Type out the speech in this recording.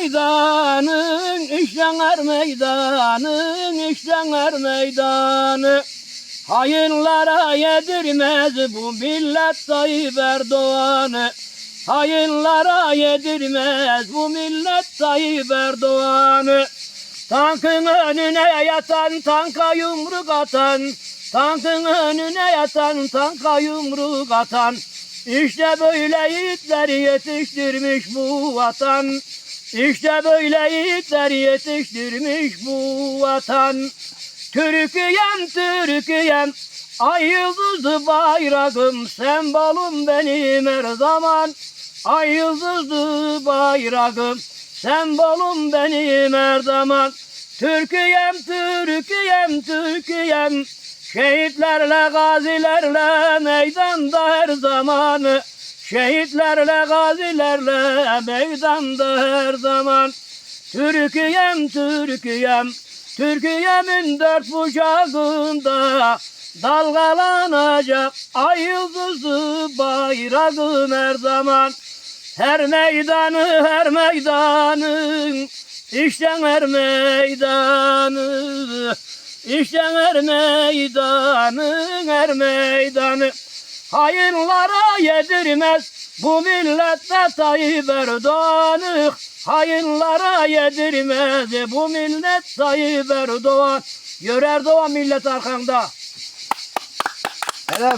meydanın, işler meydanın, işler meydanı. Hayınlara yedirmez bu millet Tayyip Erdoğan'ı. Hayınlara yedirmez bu millet Tayyip Erdoğan'ı. Tankın önüne yatan, tanka yumruk atan. Tankın önüne yatan, tanka yumruk atan. İşte böyle yiğitleri yetiştirmiş bu vatan. İşte böyle yiğitleri yetiştirmiş bu vatan. Türkiye'm, Türkiye'm, ay yıldızlı bayrağım, sembolüm benim her zaman. Ay yıldızlı bayrağım, sembolüm benim her zaman. Türkiye'm, Türkiye'm, Türkiye'm, şehitlerle, gazilerle meydanda her zaman. Şehitlerle, gazilerle meydanda her zaman. Türkiye'm, Türkiye'm, Türkiye'min dört bucağında dalgalanacak ay yıldızı bayrağım her zaman. Her meydanı, her meydanı, işte her meydanı, işte her meydanı, her meydanı. Hayınlara yedirmez bu millette Tayyip Erdoğan'ı. Hayınlara yedirmez bu millet Tayyip Erdoğan. Yürü Erdoğan millet arkanda.